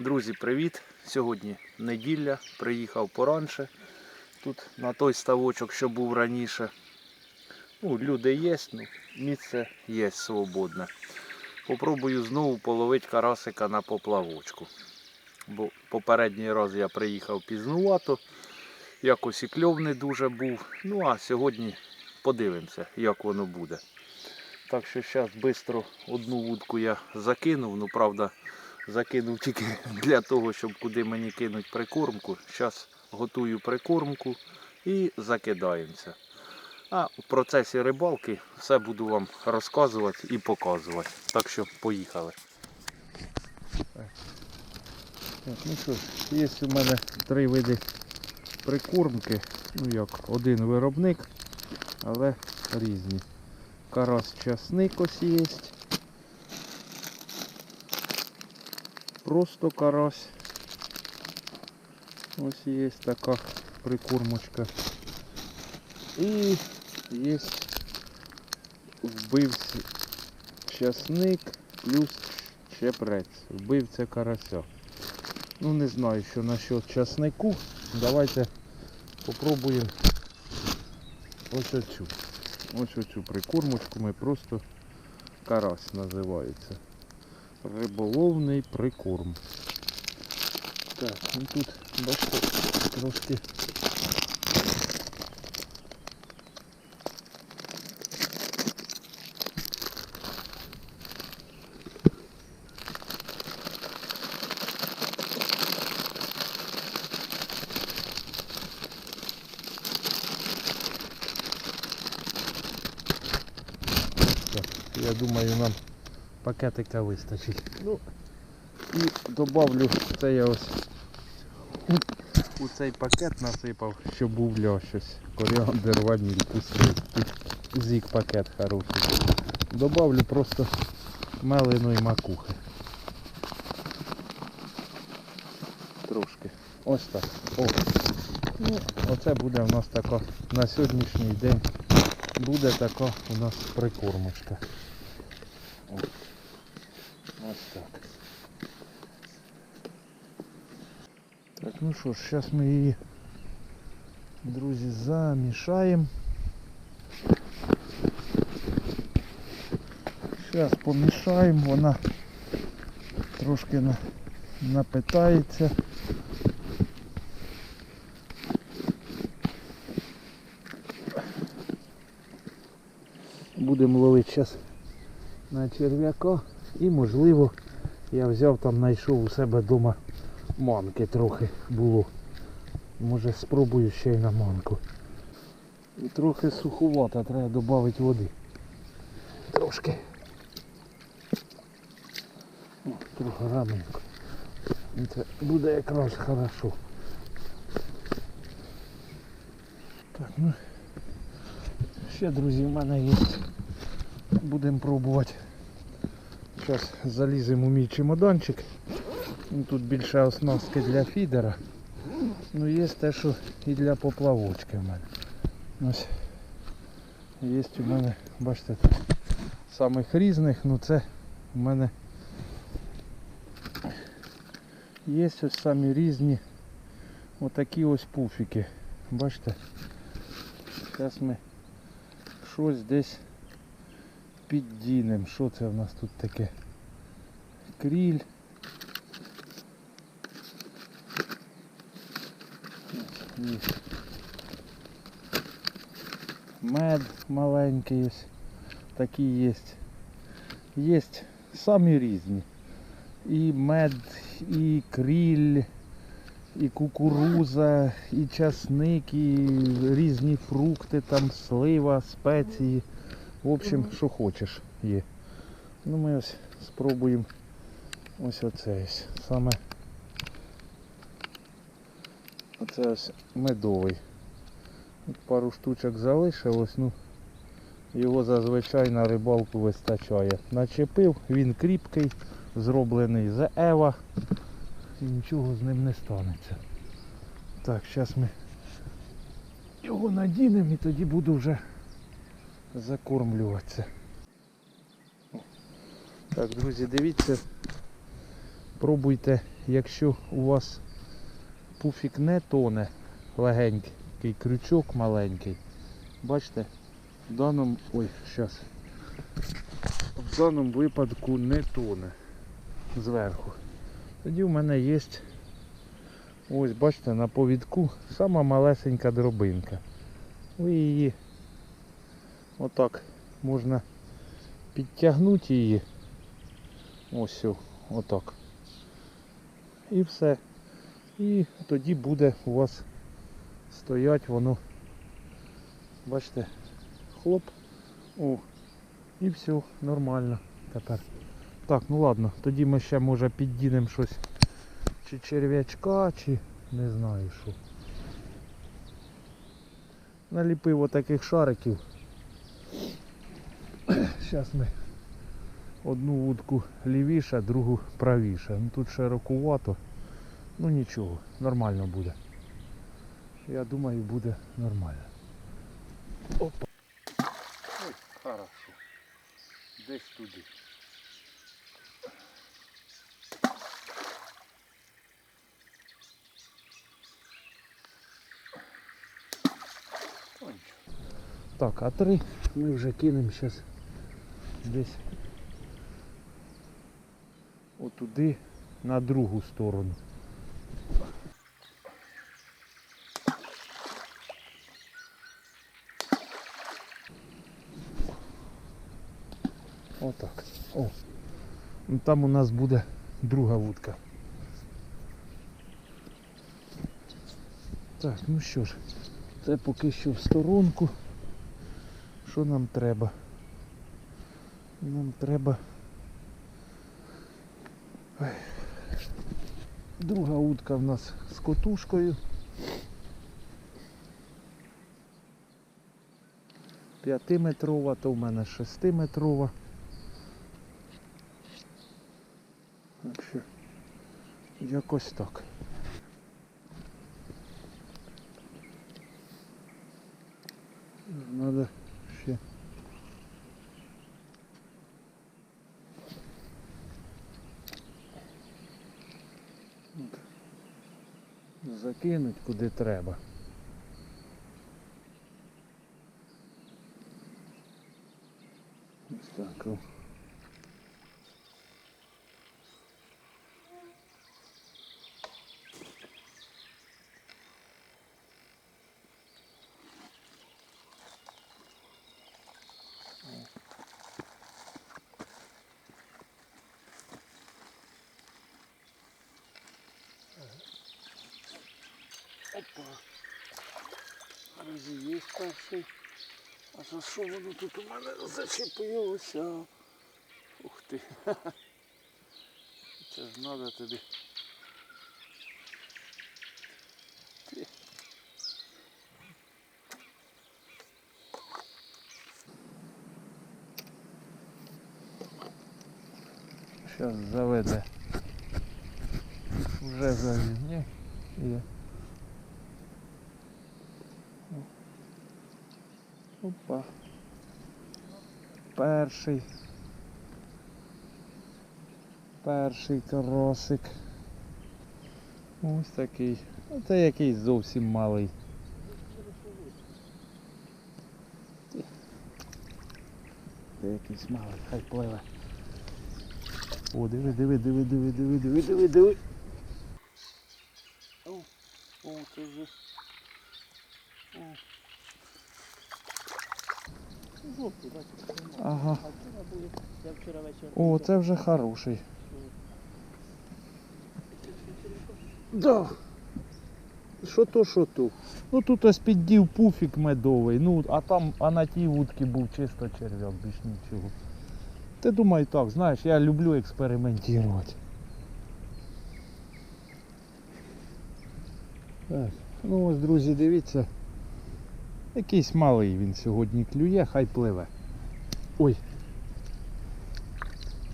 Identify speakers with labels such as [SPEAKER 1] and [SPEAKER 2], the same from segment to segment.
[SPEAKER 1] Друзі, привіт! Сьогодні неділя, приїхав поранше. Тут на той ставочок, що був раніше. Ну, люди є, ну, місце є свободне. Попробую знову половити карасика на поплавочку. Бо попередній раз я приїхав пізнувато, якось і кльов не дуже був. Ну а сьогодні подивимося, як воно буде. Так що зараз швидко одну вудку я закинув, ну правда закинув тільки для того, щоб куди мені кинуть прикормку. Зараз готую прикормку і закидаємося. А в процесі рибалки все буду вам розказувати і показувати. Так що поїхали. Так, ну що ж, є у мене три види прикормки. Ну як, один виробник, але різні. Карась часник ось є. Просто карась. Ось є така прикормочка. І є вбивці часник плюс чепрець. Вбивця карася. Ну не знаю, що насчет часнику. Давайте попробуємо ось оцю. Ось оцю прикормочку ми просто карась називається. Риболовний прикорм. Так, ну тут, бачите, трошки я думаю, нам пакетика вистачить. Ну, і добавлю це я ось у- цей пакет насипав, щоб був лящось. Коріандр, ваніль, пустий. Тут зік пакет хороший. Добавлю просто меленої макухи. Трошки. Ось так. О. Ну, оце буде у нас така на сьогоднішній день буде така у нас прикормочка. О. Ось так. Так, ну що ж, зараз ми її, друзі, замішаємо. Зараз помішаємо, вона трошки на, напитається. Будемо ловити зараз на черв'яка і можливо я взяв там, знайшов у себе вдома манки трохи було. Може спробую ще й на манку. Трохи суховата, треба додати води. Трошки. О, трохи раненько. Це буде якраз хорошо. Так, ну ще, друзі, в мене є. Будемо пробувати. Зараз заліземо у мій чемоданчик. Ну, Тут більше оснастки для фідера. Ну є те, що і для поплавочки в мене. Ось є у мене, бачите, тут самих різних, ну це у мене є ось самі різні отакі ось пуфіки. Бачите? Зараз ми щось десь піддінемо. Що це в нас тут таке? Кріль. Мед маленький є. Такі є. Є самі різні. І мед, і кріль, і кукуруза, і часник, і різні фрукти, там слива, спеції. В общем, що хочеш є. Ну ми ось спробуємо ось оце ось. Саме оце ось медовий. От пару штучок залишилось, ну його зазвичай на рибалку вистачає. Начепив, він кріпкий, зроблений з Ева. І нічого з ним не станеться. Так, зараз ми його надінемо і тоді буду вже закормлюватися. Так, друзі, дивіться, пробуйте якщо у вас пуфік не тоне легенький, крючок маленький, бачите, в даному. Ой, зараз. В даному випадку не тоне зверху. Тоді в мене є ось бачите на повідку сама малесенька дробинка. Ви її отак можна підтягнути її. Ось отак. І все. І тоді буде у вас стоять воно. Бачите, хлоп. О, і все, нормально тепер. Так, ну ладно, тоді ми ще може піддінемо щось. Чи черв'ячка, чи не знаю що. Наліпив отаких шариків. Зараз ми одну вудку лівіше, другу правіше. Ну тут широкувато. Ну нічого, нормально буде. Я думаю, буде нормально. Опа. Ой, хорошо. Десь туди. Так, а три ми вже кинемо зараз десь отуди на другу сторону. Отак. О. Ну, там у нас буде друга вудка. Так, ну що ж, це поки що в сторонку. Що нам треба? Нам треба друга утка в нас з котушкою. П'ятиметрова, то в мене шестиметрова. метрова. Якось так. Надо ще. Закинуть куди треба. Ось так. о. Опа. Друзі, є перший. А за що воно тут у мене зачепилося? Ух ти. Це ж треба тобі. Зараз заведе. Вже завів, ні? Є. Опа. Перший. Перший каросик. Ось такий. Ну, Це якийсь зовсім малий. Це якийсь малий, хай пливе. О, диви, диви, диви, диви, диви, диви, диви, диви. О, о, це вже. О.
[SPEAKER 2] Жовтий,
[SPEAKER 1] Ага.
[SPEAKER 2] А вчора були, я вчора вечором.
[SPEAKER 1] О, це вже хороший. Да. Що то, що то. Ну тут ось піддів пуфік медовий, ну а там, а на тій вудці був чисто черв'як, більш нічого. Ти думай так, знаєш, я люблю експериментувати. Так, ну ось, друзі, дивіться. Якийсь малий він сьогодні клює, хай пливе. Ой.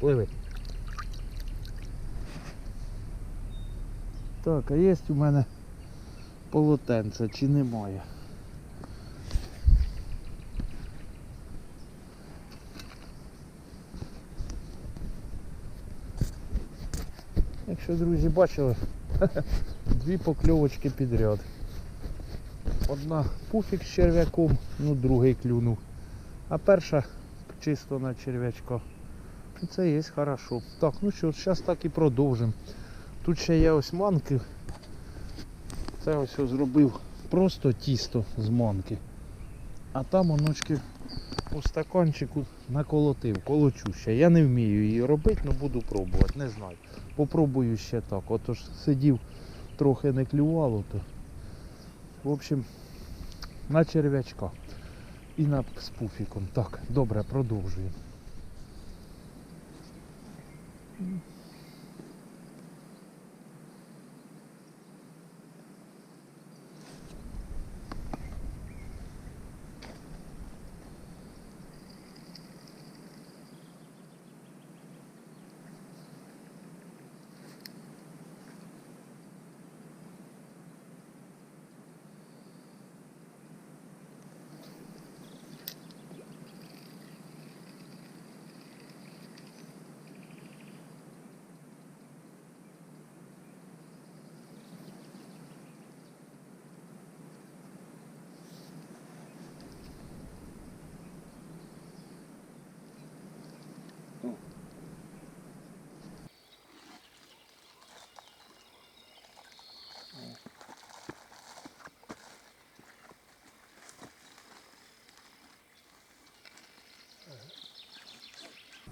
[SPEAKER 1] Пливи. Так, а є у мене полотенце чи немає? Якщо друзі, бачили? Дві покльовочки підряд. Одна пуфік з черв'яком, ну другий клюнув. А перша чисто на черв'ячка. Це є хорошо. Так, ну що, зараз так і продовжимо. Тут ще є ось манки. Це ось я зробив просто тісто з манки. А там онучки у стаканчику наколотив, колочу ще. Я не вмію її робити, але буду пробувати, не знаю. Попробую ще так. Отож сидів, трохи не клювало, то. В общем, на черв'ячка. І на з пуфіком. Так, добре, продовжуємо.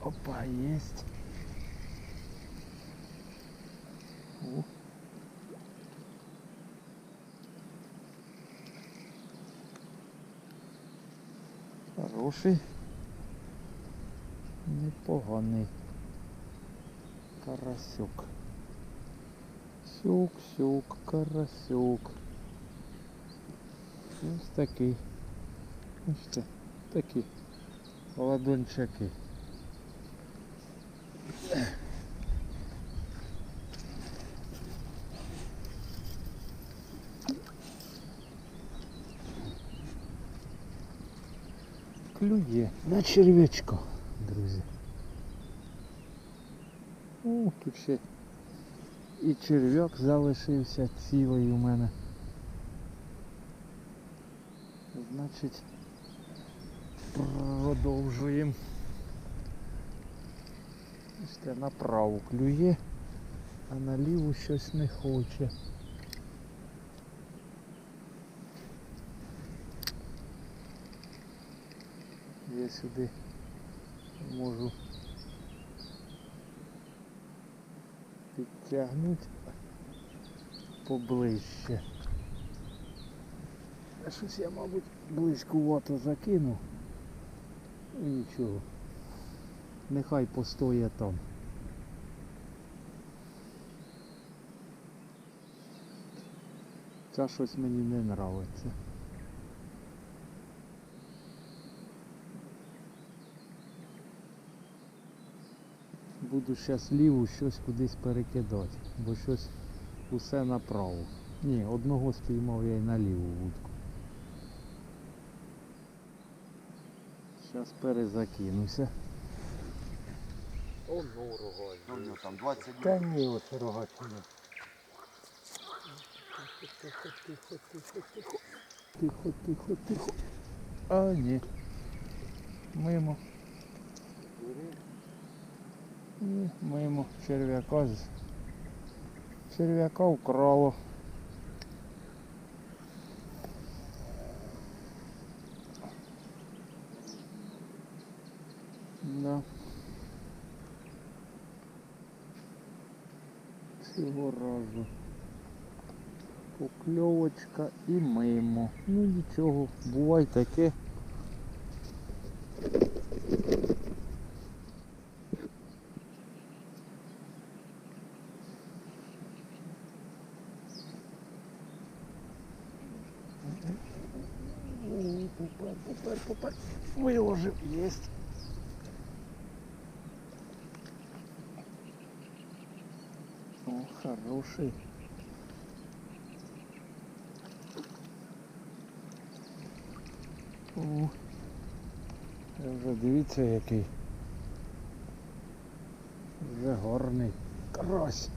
[SPEAKER 1] Опа, есть. О. Хороший. Непоганий. Карасюк. Сюк, сюк, карасюк. Ось такий. Ось це. Такі. Клює на черв'ячка, друзі. О, тут ще і черв'як залишився цілий у мене. Значить, продовжуємо. Бачите, направо клює, а наліву щось не хоче. Я сюди можу підтягнути поближче. Щось я, мабуть, близькувато закинув. І нічого. Нехай постоє там. Це щось мені не нравиться. Буду ліву щось кудись перекидати, бо щось усе направо. Ні, одного спіймав я й на ліву вудку. Зараз перезакинуся. О, ну рогай.
[SPEAKER 3] Ну, там 20 днів.
[SPEAKER 1] Та ні, от рогатина. Тихо, тихо, тихо, тихо. Тихо, тихо, тихо. А, ні. Мимо. Ні, мимо черв'яка. з- Черв'яка вкрало. Да. Цього разу. Покльовочка і мимо. Ну нічого, бувай таке. О, Попер, Виложив. Єсть. О, хороший. О, вже дивіться який. Вже гарний карась.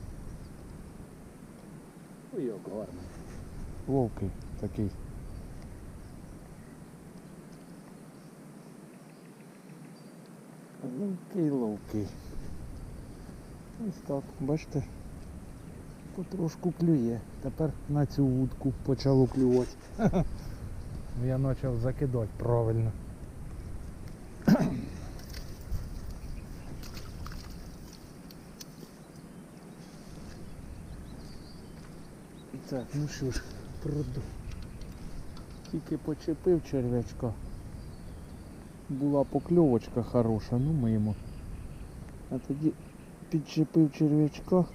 [SPEAKER 4] Хуйок гарний.
[SPEAKER 1] Ловкий такий. Ловкий, ловкий. Ось так, бачите, потрошку клює. Тепер на цю вудку почало клювати. Я почав закидати правильно. Так, ну що ж, проду. Тільки почепив черв'ячка. Була покльовочка хороша, ну мимо. А тоді підчепив черв'ячка.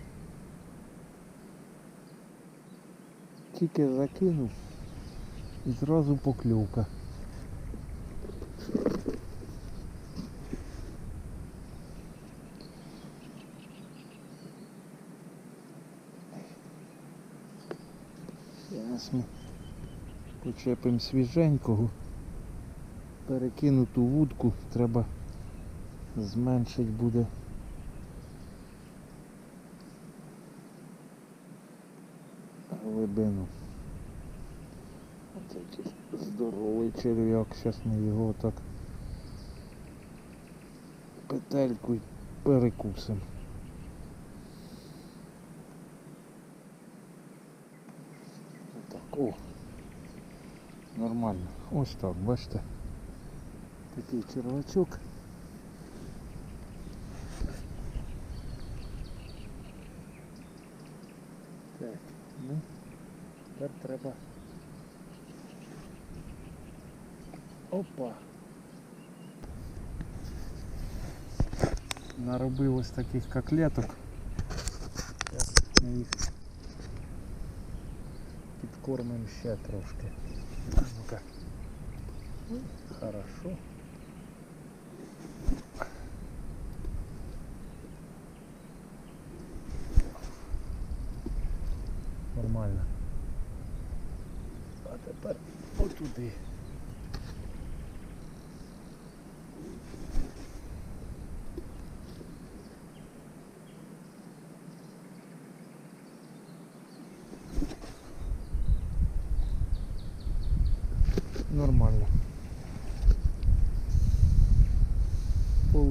[SPEAKER 1] Тільки закинув і зразу покльовка. Зараз ми почепимо свіженького. Перекинуту вудку треба зменшити буде. Глибину. Оце якийсь здоровий черв'як, зараз ми його так петельку перекусимо. Так, о. Нормально. Ось так, бачите. Такий червачок. Так, ну, тепер треба. Опа. Наробив ось таких коклеток. Ми їх підкормимо трошки. Ну-ка. Хорошо.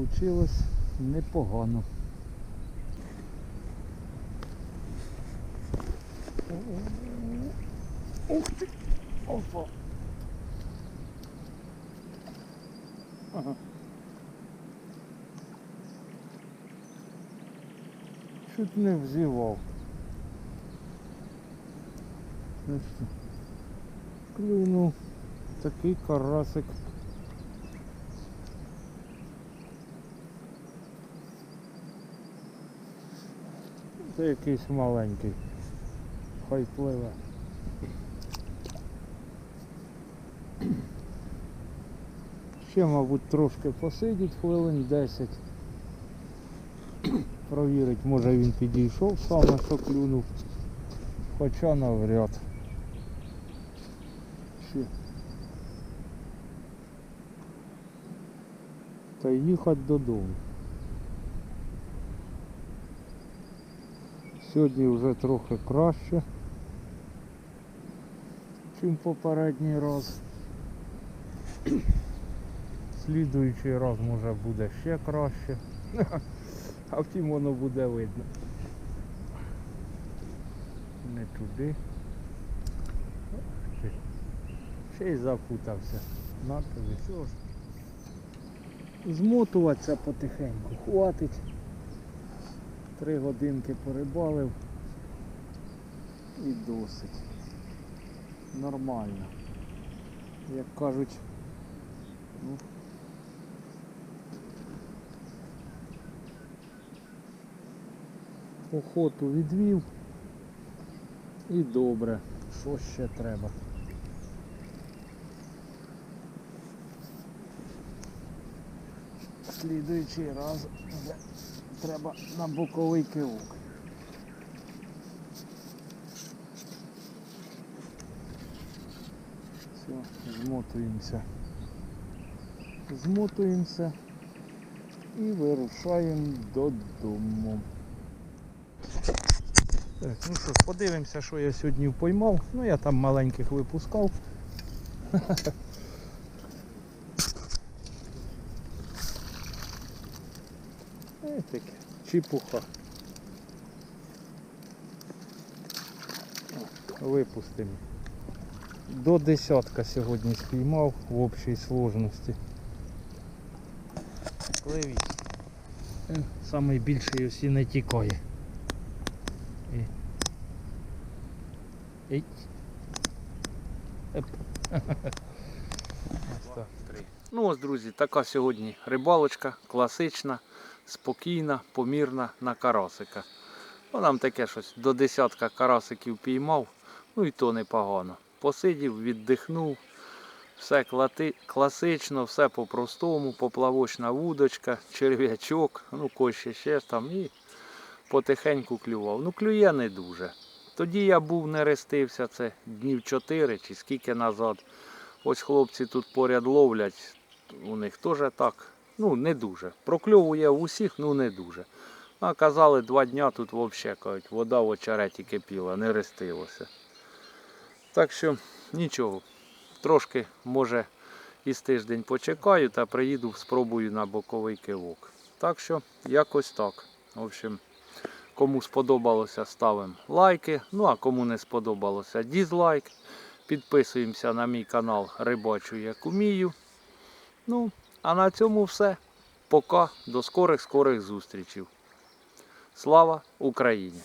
[SPEAKER 1] Получилось непогано. Ух ти! Опа! Ага. Чуть не взівав. Ну? Клюнув такий карасик. Це якийсь маленький. Хай пливе. Ще, мабуть, трошки посидіть хвилин 10. Провірить, може він підійшов саме, що клюнув. Хоча навряд. Ще. Та їхати додому. Сьогодні вже трохи краще, чим попередній раз. Слідуючий раз може буде ще краще. А втім воно буде видно. Не туди. Ще- й запутався. На тобі. Змотуватися потихеньку. Хватить. Три годинки порибалив. І досить. Нормально. Як кажуть, ну, охоту відвів. І добре. Що ще треба? Слідуючий раз треба на боковий кивок. Все, змотуємося. Змотуємося і вирушаємо додому.
[SPEAKER 3] Так, ну що ж, подивимося, що я сьогодні впоймав. Ну я там маленьких випускав. Таке, чепуха. Випустимо. До десятка сьогодні спіймав в общій сложності. Клевісь. Е, Самий більший усі не тікає. І... Так.
[SPEAKER 1] Ну ось, друзі, така сьогодні рибалочка, класична, спокійна, помірна на карасика. Ну, нам таке щось до десятка карасиків піймав, ну і то непогано. Посидів, віддихнув, все класично, все по-простому, поплавочна вудочка, черв'ячок, ну кось ще там і потихеньку клював. Ну клює не дуже. Тоді я був не рестився, це днів 4 чи скільки назад. Ось хлопці тут поряд ловлять, у них теж так, ну не дуже. Прокльовує усіх, ну не дуже. А казали, два дня тут взагалі кажуть, вода в очереті кипіла, не рестилося. Так що нічого. Трошки, може, із тиждень почекаю та приїду, спробую на боковий кивок. Так що, якось так. В общем, кому сподобалося, ставимо лайки. Ну а кому не сподобалося, дізлайк. Підписуємося на мій канал Рибачу як умію. Ну, а на цьому все. Пока. До скорих скорих зустрічів. Слава Україні!